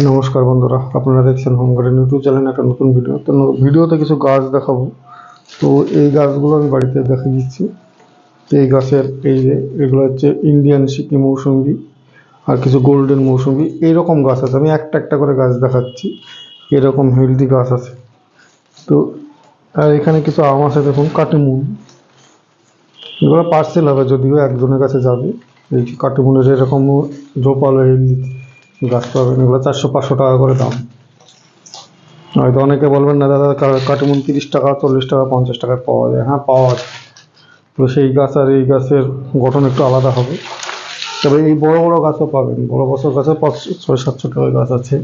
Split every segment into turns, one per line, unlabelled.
নমস্কার বন্ধুরা, আপনারা দেখছেন হোম গার্ডেন ইউটিউব চ্যানেল একটা নতুন ভিডিও তো ভিডিওতে কিছু গাছ দেখাবো। তো এই গাছগুলো আমি বাড়িতে দেখা দিচ্ছি। তো এই গাছের এই যে, এগুলো হচ্ছে ইন্ডিয়ান সিকি মৌসুম্বি আর কিছু গোল্ডেন মৌসুম্বি এইরকম গাছ আছে। আমি একটা একটা করে গাছ দেখাচ্ছি। এরকম হেলদি গাছ আছে। তো, আর এখানে কিছু আম আছে, দেখুন, কাটিমুন। এগুলো পার্সেল হবে যদিও, একজনের কাছে যাবে। এই কাটিমুনের এরকম ঝোপালো হেলদি গাছ পাবেন এগুলো চারশো পাঁচশো টাকা করে দাম। হয়তো অনেকে বলবেন, না দাদা কাটিমুন তিরিশ টাকা, চল্লিশ টাকা, পঞ্চাশ টাকায় পাওয়া যায়। হ্যাঁ পাওয়া যায়। তো সেই গাছ আর এই গাছের গঠন একটু আলাদা হবে। তবে এই বড় বড় গাছও পাবেন। বড় বছর গাছে পাঁচশো ছয়, সাতশো টাকার গাছ আছে।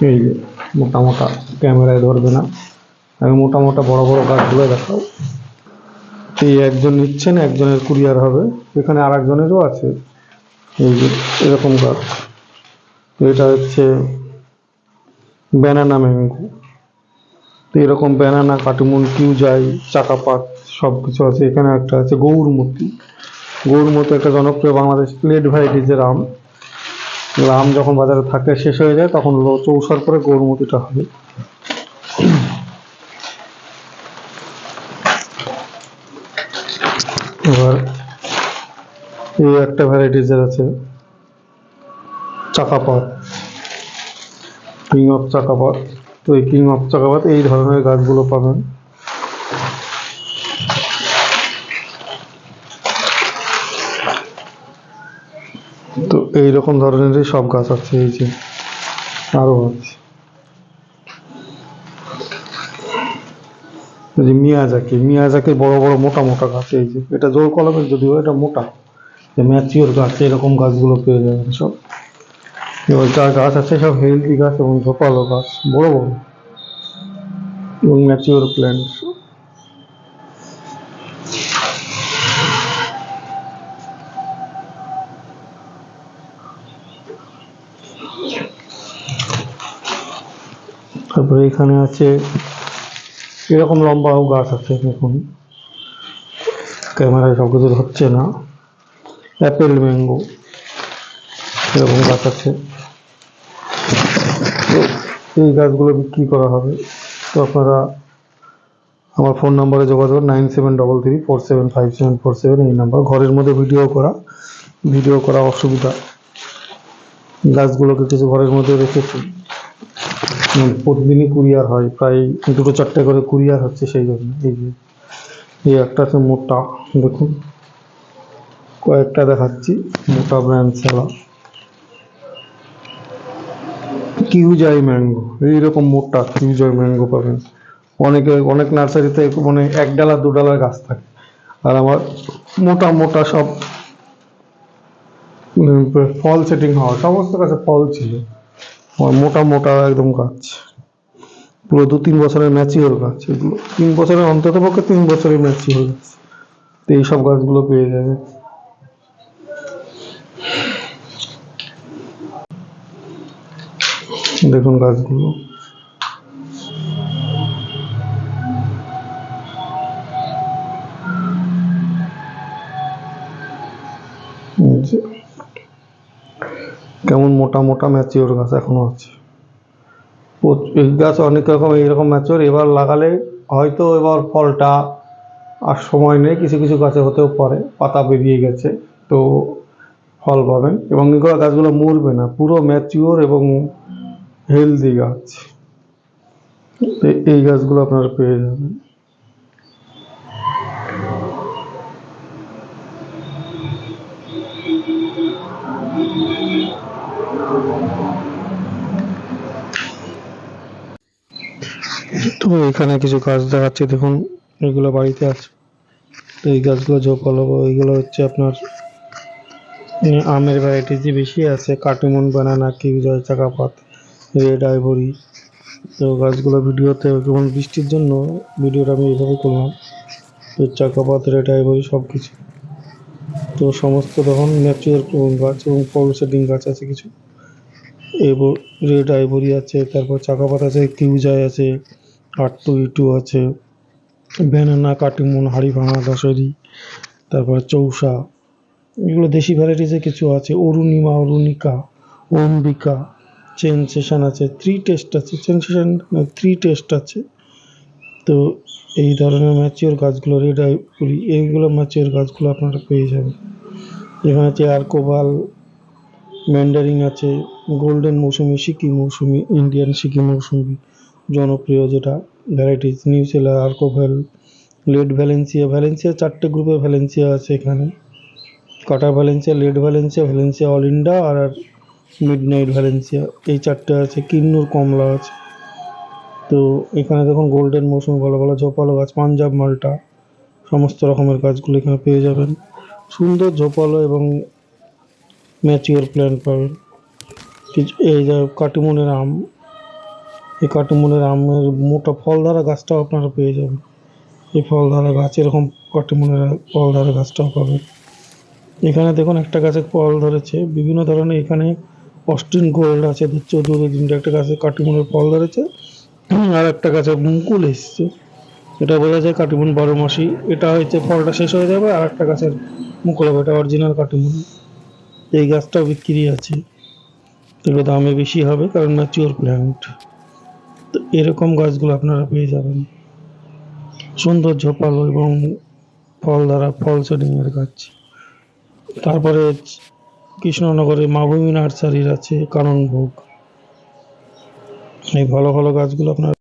এই যে, মোটা মোটা ক্যামেরায় ধরবে না। আমি মোটা মোটা বড় বড় গাছগুলো দেখাও। এই একজন নিচ্ছেন, একজনের কুরিয়ার হবে। এখানে আর একজনেরও আছে। এই যে, এরকম গাছ। এটা হচ্ছে ব্যানানা ম্যাঙ্গো তো এরকম ব্যানানা কাটিমুন, কিউজাই, চাকাপাত সব কিছু আছে। এখানে একটা আছে গৌরমতি। গৌরমতি একটা জনপ্রিয় বাংলাদেশ প্লেট ভ্যারাইটিজের আম আম যখন বাজারে থাকে শেষ হয়ে যায়, তখন চৌসার পরে গৌরমতিটা হবে। এবার এই একটা ভ্যারাইটিজের আছে চাকাপাত কিং অফ চাকাপাত তো এই কিং অফ চাকাপাত এই ধরনের গাছগুলো পাবেন। তো এই রকম ধরনেরই সব গাছ আছে এই যে। আরও আছে। যে মিয়াজাকি। মিয়াজাকির বড় বড় মোটা মোটা গাছ এই যে। এটা জোর কলমের যদিও এটা মোটা। যে ম্যাচিওর গাছ, এরকম গাছগুলো পেয়ে যাবেন সব। এবার যা গাছ আছে সব হেলদি গাছ এবং ঝোপালো গাছ, বড় বড়। এবং ম্যাচিওর প্ল্যান্ট তারপরে এখানে আছে, এরকম লম্বাও গাছ আছে, দেখুন। ক্যামেরায় সব কিছু হচ্ছে না। অ্যাপেল ম্যাঙ্গো এরকম গাছ আছে। এই গাছগুলো বিক্রি করা হবে। তো আপনারা আমার ফোন নাম্বারে যোগাযোগ nine seven double three four seven five seven four seven এই নাম্বার। ঘরের মধ্যে ভিডিও করা ভিডিও করা অসুবিধা। গাছগুলোকে কিছু ঘরের মধ্যে রেখেছি। উম, প্রতিদিনই কুরিয়ার হয় প্রায় দুটো চারটে করে কুরিয়ার হচ্ছে সেই জন্য। এই যে এই একটা আছে মোটা দেখুন। কয়েকটা দেখাচ্ছি মোটা ব্র্যান্ড ছাড়া কিউজাই ম্যাঙ্গো, এইরকম মোটা কিউজাই ম্যাঙ্গো পাবেন। অনেকে, অনেক নার্সারিতে মানে এক ডালা, দু ডালার গাছ থাকে। আর আমার মোটা মোটা সব ফল সেটিং হওয়া, সমস্ত গাছে ফল ছিল। মোটা মোটা একদম গাছ। পুরো দু তিন বছরের ম্যাচিওর গাছ। এগুলো তিন বছরের অন্তত পক্ষে তিন বছরের ম্যাচিওর গাছ। তো এইসব গাছগুলো পেয়ে যাবে দেখুন গাছগুলো কেমন মোটা মোটা ম্যাচিওর গাছ এখনও আছে। গাছ অনেক রকম এইরকম ম্যাচিওর এবার লাগালে হয়তো এবার ফলটা আর সময় নেই, কিছু কিছু গাছে হতেও পারে, পাতা বেরিয়ে গেছে, তো ফল পাবেন। এবং এগুলো গাছগুলো মরবে না, পুরো ম্যাচিওর এবং হেলদি গাছ। এই গাছগুলো আপনারা পেয়ে যাবেন। তো এখানে কিছু গাছ দেখাচ্ছে, দেখুন, এগুলো বাড়িতে আছে। তো এই গাছগুলো জোপালো এইগুলো হচ্ছে আপনার আমের আমের যে বেশি আছে কাটিমন বানানা কিউ কিউজয়, চাকাপাত। রেড আইভরি তো গাছগুলো ভিডিওতে যেমন বৃষ্টির জন্য, ভিডিওটা আমি এইভাবে করলাম। তো চাকাপাত রেড আইভরি সব কিছু তো সমস্ত তখন ন্যাচুরাল গাছ এবং ফল সেটিং গাছ আছে কিছু। এবং রেড আইভরি আছে, তারপর চাকাপাত আছে কিউজাই আছে আর টু ইটু আছে ব্যানানা কাটিমন হাড়ি ভাঙা দশেরি তারপর চৌসা। এগুলো দেশি ভ্যারাইটিসে কিছু আছে, অরুণিমা, অরুণিকা, অম্বিকা চেন সেশন আছে থ্রি টেস্ট আছে, চেন সেশন থ্রি টেস্ট আছে। তো এই ধরনের ম্যাচিওর গাছগুলো রেড আইপুরি এইগুলো ম্যাচিওর গাছগুলো আপনারা পেয়ে যাবেন। এখানে আছে আর্কোভাল ম্যান্ডারিং আছে গোল্ডেন মৌসুমি, সিকি মৌসুমি ইন্ডিয়ান সিকি মৌসুমি, জনপ্রিয় যেটা ভ্যারাইটিস নিউ সেলার আর্কোভ্যাল লেড ভ্যালেন্সিয়া ভ্যালেন্সিয়া চারটে গ্রুপে ভ্যালেন্সিয়া আছে এখানে। কাটা Valencia lead Valencia Valencia Olinda আর আর মিড নাইট ভ্যালেন্সিয়া এই চারটে আছে, কিন্নুর কমলা আছে তো এখানে দেখুন গোল্ডেন মৌসুমি ভালো ভালো ঝোপালো গাছ পাঞ্জাব মালটা সমস্ত রকমের গাছগুলো এখানে পেয়ে যাবেন। সুন্দর ঝোপালো এবং ম্যাচিওর প্ল্যান্ট পাবেন। কিছু এই যে কাটিমনের আম, এই কাটিমনের আমের মোটা ফলধারা গাছটাও আপনারা পেয়ে যাবেন। এই ফলধারা গাছ, এরকম কাটিমনের ফলধারা গাছটাও পাবেন। এখানে দেখুন একটা গাছে ফল ধরেছে, বিভিন্ন ধরনের এখানে অস্টিন গোল্ড আছে দিচ্ছে দূরে তিনটে একটা গাছে কাটিমনের ফল ধরেছে আর একটা গাছে মুকুল এসছে। এটা বোঝা যায় কাটিমন বারো মাসি। এটা হচ্ছে ফলটা শেষ হয়ে যাবে, আর একটা গাছের মুকুল হবে, এটা অরিজিনাল কাটিমন। এই গাছটাও বিক্রি আছে। তবে দামে বেশি হবে, কারণ ম্যাচিওর প্ল্যান্ট তো এরকম গাছগুলো আপনারা পেয়ে যাবেন। সুন্দর ঝোপালো এবং ফল দ্বারা ফল সেডিংয়ের গাছ। তারপরে কৃষ্ণনগরে মাভূমি নার্সারির আছে কাননভোগ এই ভালো ভালো গাছগুলো আপনার